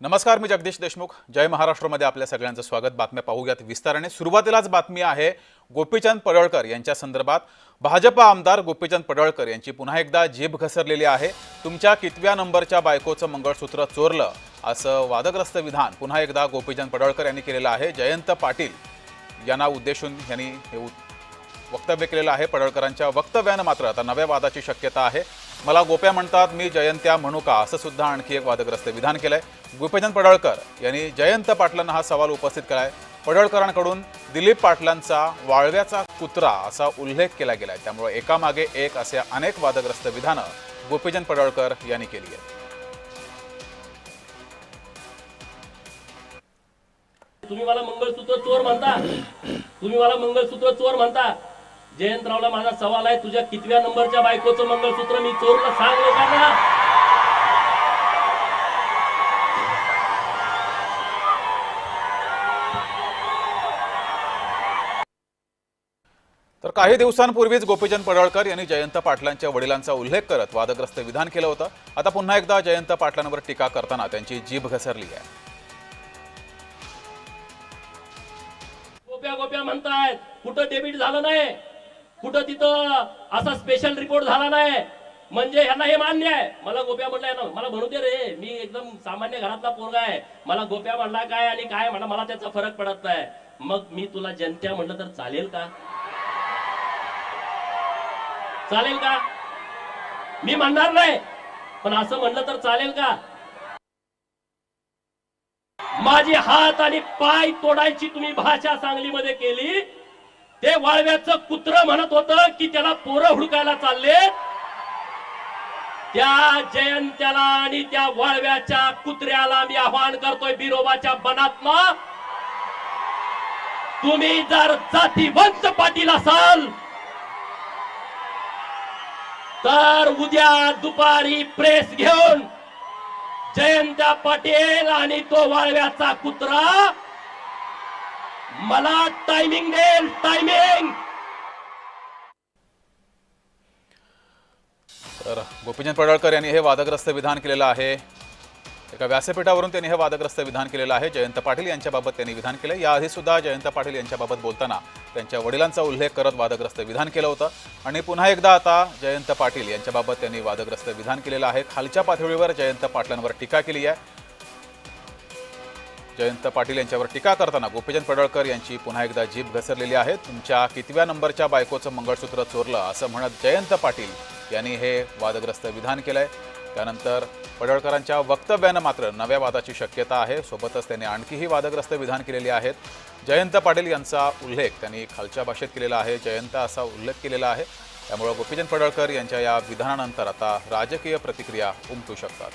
नमस्कार मी जगदीश देशमुख. जय महाराष्ट्रमध्ये आपल्या सगळ्यांचं स्वागत. बातम्या पाहूयात विस्ताराने. सुरुवातीलाच बातमी आहे गोपीचंद पडळकर यांच्या संदर्भात. भाजपा आमदार गोपीचंद पडळकर यांची पुन्हा एकदा जीभ घसरलेली आहे. तुमच्या कितव्या नंबरच्या बायकोचं मंगळसूत्र चोरलं असं वादग्रस्त विधान पुन्हा एकदा गोपीचंद पडळकर यांनी केलेलं आहे. जयंत पाटील यांना उद्देशून यांनी हे वक्तव्य केलेलं आहे पडळकरांच्या वक्तव्यानं मात्र. आता नव्या वादाची शक्यता आहे. मला गोप्या म्हणतात मी जयंत्या म्हणू का? असं सुद्धा आणखी एक वादग्रस्त विधान केलंय. गोपीचंद पडळकर यांनी जयंत पाटलांना हा सवाल उपस्थित केलाय. पडळकरांकडून दिलीप पाटलांचा वाळव्याचा कुत्रा असा उल्लेख केला गेलाय. त्यामुळे एकामागे एक असे अनेक वादग्रस्त विधानं गोपीचंद पडळकर यांनी केली आहेत. तुम्ही मला मंगळसूत्र चोर म्हणता. तुम्ही मला मंगळसूत्र चोर म्हणता. जयंतरावला माझा सवाल आहे तुझ्या कितव्या नंबरच्या बायकोचं मंगळसूत्र मी चोरलं सांग लोकांना तर काही दिवसांपूर्वीच गोपीचंद पडळकर यांनी जयंत पाटलांच्या वडिलांचा उल्लेख करत वादग्रस्त विधान केलं होतं. आता पुन्हा एकदा जयंत पाटलांवर टीका करताना त्यांची जीभ घसरली आहे. गोप्या गोप्या म्हणतायत कुठं डेबिट झालं नाही? कुठं तिथं असा स्पेशल रिपोर्ट झाला नाही. म्हणजे ह्यांना हे मान्य आहे. मला गोप्या म्हणला ना मला म्हणू दे रे. मी एकदम सामान्य घरातला पोरगा आहे. मला गोप्या म्हणला काय आणि काय म्हणा मला त्याचा फरक पडत नाही. मग मी तुला जनत्या म्हणलं तर चालेल का? चालेल का? मी म्हणणार नाही. पण असं म्हणलं तर चालेल का? माझी हात आणि पाय तोडायची तुम्ही भाषा सांगलीमध्ये केली ते वाळव्याचं कुत्र म्हणत होत की त्याला पोरं हुडकायला चालले त्या जयंत्याला आणि त्या वाळव्याच्या कुत्र्याला मी आवाहन करतोय बिरोबाच्या बनातनं तुम्ही जर जातीवंत पाटील असाल तर उद्या दुपारी प्रेस घेऊन जयंत्या पाटील आणि तो वाळव्याचा कुत्रा मला टायमिंग देईल टायमिंग तर गोपीचंद पडळकर यांनी हे वादग्रस्त विधान केलेलं आहे. एका व्यासपीठावरून त्यांनी हे वादग्रस्त विधान केलेलं आहे. जयंत पाटील यांच्याबाबत त्यांनी विधान केलं. याआधी सुद्धा जयंत पाटील यांच्याबाबत बोलताना त्यांच्या वडिलांचा उल्लेख करत वादग्रस्त विधान केलं होतं. आणि पुन्हा एकदा आता जयंत पाटील यांच्याबाबत त्यांनी वादग्रस्त विधान केलेलं आहे. खालच्या पातळीवर जयंत पाटलांवर टीका केली आहे. जयंत पाटील यांच्यावर टीका करताना गोपीचंद पडळकर यांची पुन्हा एकदा जीभ घसरलेली आहे. तुमच्या कितव्या नंबरच्या बायकोचं मंगळसूत्र चोरलं असं म्हणत जयंत पाटील यांनी हे वादग्रस्त विधान केलंय. त्यानंतर पडळकरांच्या वक्तव्यानं मात्र नव्या वादाची शक्यता आहे. सोबतच त्यांनी आणखीही वादग्रस्त विधान केलेली आहेत. जयंत पाटील यांचा उल्लेख त्यांनी खालच्या भाषेत केलेला आहे. जयंत असा उल्लेख केलेला आहे. त्यामुळे गोपीचंद पडळकर यांच्या या विधानानंतर आता राजकीय प्रतिक्रिया उमटू शकतात.